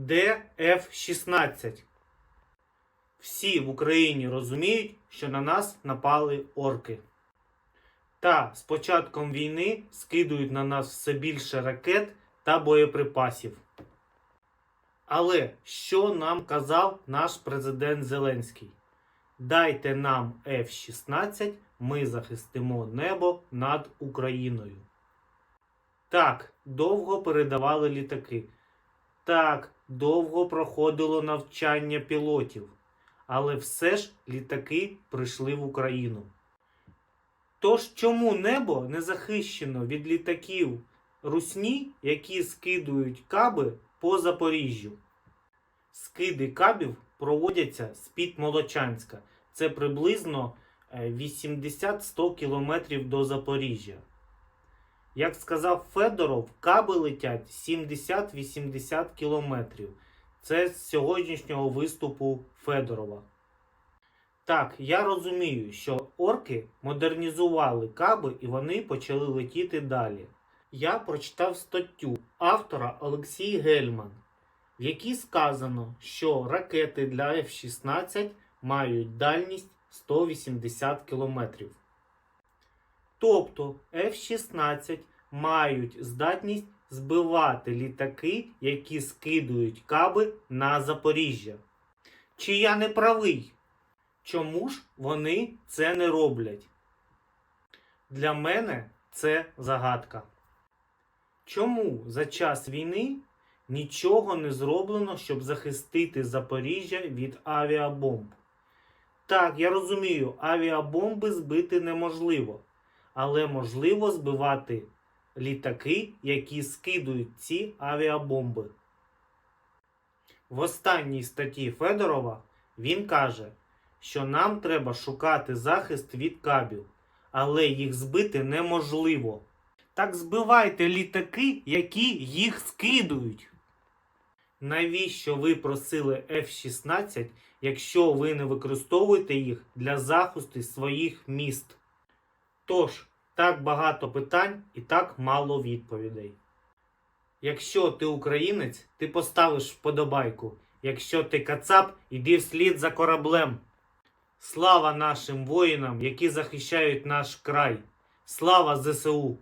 Де F-16? Всі в Україні розуміють, що на нас напали орки. Та з початком війни скидують на нас все більше ракет та боєприпасів. Але що нам казав наш президент Зеленський? Дайте нам F-16, ми захистимо небо над Україною. Так, довго передавали літаки. Так, довго проходило навчання пілотів. Але все ж літаки прийшли в Україну. Тож чому небо не захищено від літаків русні, які скидують каби по Запоріжжю? Скиди кабів проводяться з-під Молочанська. Це приблизно е, 80-100 кілометрів до Запоріжжя. Як сказав Федоров, каби летять 70-80 кілометрів. Це з сьогоднішнього виступу Федорова. Так, я розумію, що орки модернізували каби і вони почали летіти далі. Я прочитав статтю автора Олексій Гельман, в якій сказано, що ракети для F-16 мають дальність 180 км. Тобто F-16 мають здатність збивати літаки, які скидують каби на Запоріжжя. Чи я не правий? Чому ж вони це не роблять? Для мене це загадка. Чому за час війни нічого не зроблено, щоб захистити Запоріжжя від авіабомб? Так, я розумію, авіабомби збити неможливо, але можливо збивати літаки, які скидують ці авіабомби. В останній статті Федорова він каже, що нам треба шукати захист від кабів, але їх збити неможливо. Так збивайте літаки, які їх скидують. Навіщо ви просили F-16, якщо ви не використовуєте їх для захисту своїх міст? Тож, так багато питань і так мало відповідей. Якщо ти українець, ти поставиш вподобайку. Якщо ти кацап, іди вслід за кораблем. Слава нашим воїнам, які захищають наш край. Слава ЗСУ!